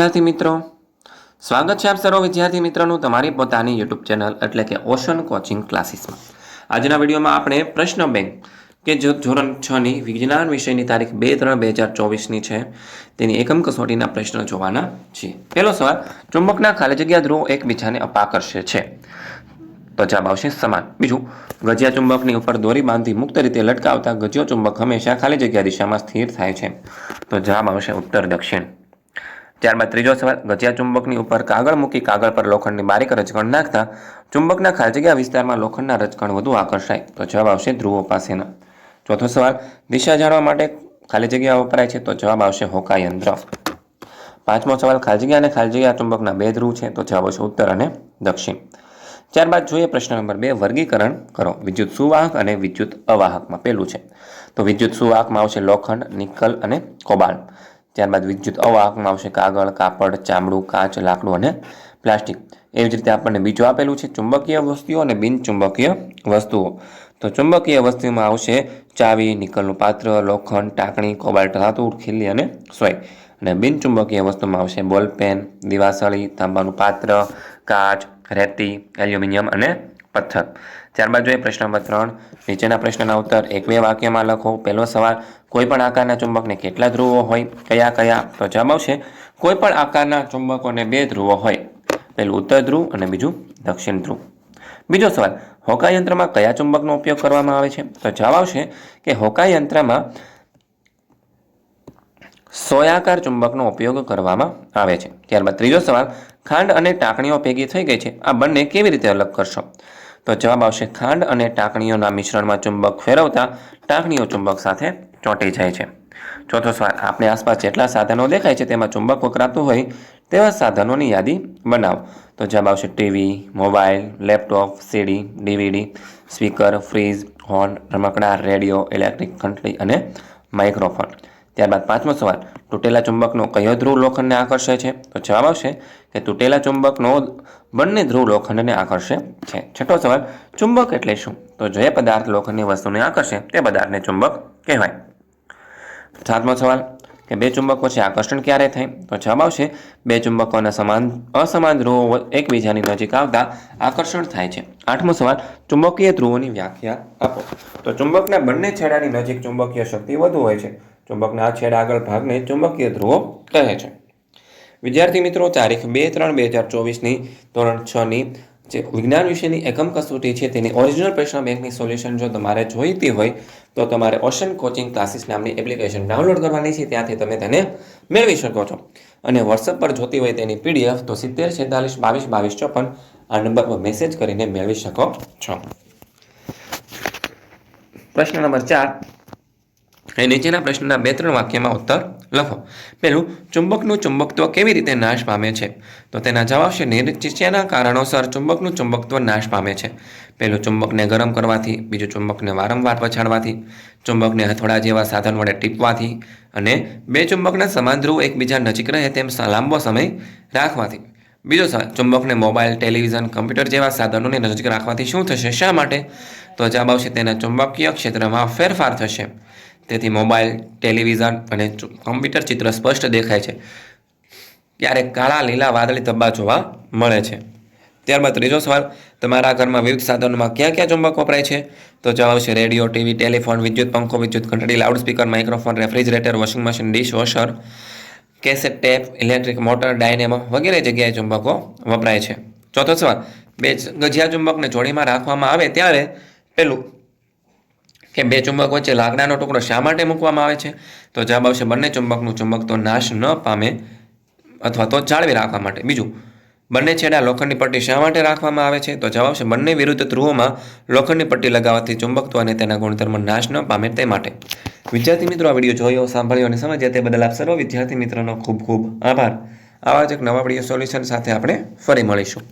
વિદ્યાર્થી મિત્રો. સ્વાગત છે આપ સર્વ વિદ્યાર્થી મિત્રોનું તમારી પોતાની યુટ્યુબ ચેનલ એટલે કે ઓશન કોચિંગ ક્લાસીસમાં. આજના વિડીયોમાં આપણે પ્રશ્ન બેંક કે જો ધોરણ છની વિજ્ઞાન વિષયની તારીખ બે ત્રણ બે હજાર ચોવીસની છે, તેની એકમ કસોટીના પ્રશ્નો જોવાના છીએ. પહેલો સવાલ, ચુંબકના ખાલી જગ્યા ધ્રુવ એકબીજાને અપાકર્ષે છે. તો જવાબ આવશે સમાન. બીજું, ગજિયા ચુંબકની ઉપર દોરી બાંધી મુક્ત રીતે લટકાવતા ગજિયો ચુંબક હંમેશા ખાલી જગ્યા દિશામાં સ્થિર થાય છે. તો જવાબ આવશે ઉત્તર દક્ષિણ. ત્યારબાદ ત્રીજો સવાલ, ગજિયા ચુંબકની ઉપર કાગળ મૂકી કાગળ પર લોખંડની બારીક રજકણ નાખતા ચુંબકના ખાલી જગ્યા વિસ્તારમાં લોખંડના રજકણ વધુ આકર્ષાય. તો જવાબ આવશે ધ્રુવો પાસેના. ચોથો સવાલ, દિશા જાણવા માટે ખાલી જગ્યા વપરાય છે તો જવાબ આવશે હોકા યંત્ર. પાંચમો સવાલ ખાલજગ્યા અને ખાલજગ્યા ચુંબકના બે ધ્રુવ છે તો જવાબ આવશે ઉત્તર અને દક્ષિણ. ત્યારબાદ જોઈએ પ્રશ્ન નંબર બે, વર્ગીકરણ કરો. વિદ્યુત સુવાહક અને વિદ્યુત અવાહકમાં પહેલું છે. તો વિદ્યુત સુવાહકમાં આવશે લોખંડ, નિકલ અને કોબાલ્ટ. ત્યારબાદ વિદ્યુત અવાહકમાં આવશે કાગળ, કાપડ, ચામડું, કાચ, લાકડું અને પ્લાસ્ટિક. એવી જ રીતે આપણને બીજું આપેલું છે ચુંબકીય વસ્તુઓ અને બિનચુંબકીય વસ્તુઓ. તો ચુંબકીય વસ્તુમાં આવશે ચાવી, નિકલનું પાત્ર, લોખંડ, ટાંકણી, કોબાલ્ટ ધાતુ ખીલી અને સોય. અને બિનચુંબકીય વસ્તુમાં આવશે બોલપેન દિવાસળી, તાંબાનું પાત્ર, કાચ, રેતી, એલ્યુમિનિયમ અને પથ્થર. ત્યારબાદ જોઈએ પ્રશ્ન નંબર ત્રણ. નીચેના પ્રશ્નના ઉત્તર. એક વાક્યમાં લખો. પહેલો સવાલ કોઈ પણ આકારના ચુંબકને કેટલા ધ્રુવો હોય? કયા કયા? તો જવાબ આવશે કોઈ પણ આકારના ચુંબકોને બે ધ્રુવો હોય. પહેલું ઉત્તર ધ્રુવ અને બીજું દક્ષિણ ધ્રુવ. બીજો સવાલ હોકા યંત્રમાં કયા ચુંબકનો ઉપયોગ કરવામાં આવે છે? તો જવાબ આવશે કે હોકા યંત્રમાં સોયાકાર ચુંબકનો ઉપયોગ કરવામાં આવે છે. ત્યારબાદ ત્રીજો સવાલ ખાંડ અને ટાંકણીઓ ભેગી થઈ ગઈ છે. આ બંને કેવી રીતે અલગ કરશો? તો જવાબ આવશે, ખાંડ અને ટાંકણીઓના મિશ્રણમાં ચુંબક ફેરવતા ટાંકણીઓ ચુંબક સાથે ચોંટી જાય છે. ચોથો સવાલ, આપણી આસપાસ જેટલા સાધનો દેખાય છે તેમાં ચુંબક વપરાતું હોય તેવા સાધનોની યાદી બનાવો. તો જવાબ આવશે, TV, mobile, laptop, CD, DVD, speaker, fridge, horn, રમકડા, રેડિયો, ઇલેક્ટ્રિક ઘંટડી અને માઇક્રોફોન. ત્યારબાદ પાંચમો સવાલ, તૂટેલા ચુંબકનો કયો ધ્રુવ લોખંડને આકર્ષે છે? તો જવાબ આવશે કે તૂટેલા ચુંબકનો બંને ધ્રુવ લોખંડને આકર્ષે છે. છઠ્ઠો સવાલ, ચુંબક એટલે શું? તો જે પદાર્થ લોખંડની વસ્તુને આકર્ષે, તે પદાર્થને ચુંબક કહેવાય. સાતમો સવાલ, કે બે ચુંબક વચ્ચે આકર્ષણ ક્યારે થાય? તો જવાબ આવશે, બે ચુંબકોના સમાન, અસમાન ધ્રુવો એકબીજાની નજીક આવતા આકર્ષણ થાય છે. આઠમો સવાલ, ચુંબકીય ધ્રુવોની વ્યાખ્યા આપો. તો ચુંબકના બંને છેડાની નજીક ચુંબકીય શક્તિ વધુ હોય છે. ચુંબકના છેડા આગળ ભાગને ચુંબકીય ધ્રુવો કહે છે. વિદ્યાર્થી મિત્રો, તારીખ બે ત્રણ બે હજાર ચોવીસની ધોરણ છની જે વિજ્ઞાન વિષયની એકમ કસોટી છે, તેની ઓરિજિનલ પ્રશ્ન બેંકની સોલ્યુશન જો તમારે જોઈતી હોય, તો તમારે ઓશન કોચિંગ ક્લાસીસ નામની એપ્લિકેશન ડાઉનલોડ કરવાની છે, ત્યાંથી તમે તેને મેળવી શકો છો. અને વોટ્સઅપ પર જોતી હોય તેની પીડીએફ તો સિત્તેર છેતાલીસ બાવીસ બાવીસ ચોપન આ નંબર પર મેસેજ કરીને મેળવી શકો છો. પ્રશ્ન નંબર ચાર એ નીચેના પ્રશ્નના બે ત્રણ વાક્યમાં ઉત્તર લખો. પહેલું, ચુંબકનું ચુંબકત્વ કેવી રીતે નાશ પામે છે? તો તેના જવાબ છે નિરચિચ્યાના કારણોસર ચુંબકનું ચુંબકત્વ નાશ પામે છે. પહેલું, ચુંબકને ગરમ કરવાથી, બીજું, ચુંબકને વારંવાર પછાડવાથી, ચુંબકને હથોડા જેવા સાધન વડે ટીપવાથી અને બે, ચુંબકના સમાન ધ્રુવ એકબીજા નજીક રહે તેમ લાંબો સમય રાખવાથી. બીજો ચુંબકને મોબાઈલ, ટેલિવિઝન, કમ્પ્યુટર જેવા સાધનોને નજીક રાખવાથી શું થશે? શા માટે? તો જવાબ આવશે, તેના ચુંબકીય ક્ષેત્રમાં ફેરફાર થશે. તેથી મોબાઈલ, ટેલિવિઝન અને કમ્પ્યુટર ચિત્ર સ્પષ્ટ દેખાય છે. ક્યારેક કાળા, લીલા, વાદળી ધબ્બા જોવા મળે છે. ત્યારબાદ ત્રીજો સવાલ, તમારા ઘરમાં વિવિધ સાધનોમાં ક્યાં ક્યાં ચુંબક વપરાય છે? તો જવાબ છે રેડિયો, ટીવી, ટેલિફોન, વિદ્યુત પંખો, વિદ્યુત ઘંટડી, loudspeaker, microphone, refrigerator, washing machine dish cassette tape, electric motor, dynamo વગેરે જગ્યાએ ચુંબકો વપરાય છે. ચોથો સવાલ, બે ગજિયા ચુંબકને જોડીમાં રાખવામાં આવે ત્યારે પેલું કે બે ચુંબક વચ્ચે લાકડાનો ટુકડો શા માટે મૂકવામાં આવે છે? તો જવાબ આવશે, બંને ચુંબકનું ચુંબક તો નાશ ન પામે અથવા તો જાળવી રાખવા માટે. બીજું, બંને છેડા લોખંડની પટ્ટી શા માટે રાખવામાં આવે છે? તો જવાબ આવશે, બંને વિરુદ્ધ ધ્રુવોમાં લોખંડની પટ્ટી લગાવવાથી ચુંબકત્વ અને તેના ગુણધર્મ નાશ ન પામે તે માટે. વિદ્યાર્થી મિત્રો, આ વીડિયો જોયો, સાંભળ્યો અને સમજ્યા તે બદલ આપ સર્વ વિદ્યાર્થી મિત્રોનો ખૂબ ખૂબ આભાર. આવા જ એક નવા વીડિયો સોલ્યુશન સાથે આપણે ફરી મળીશું.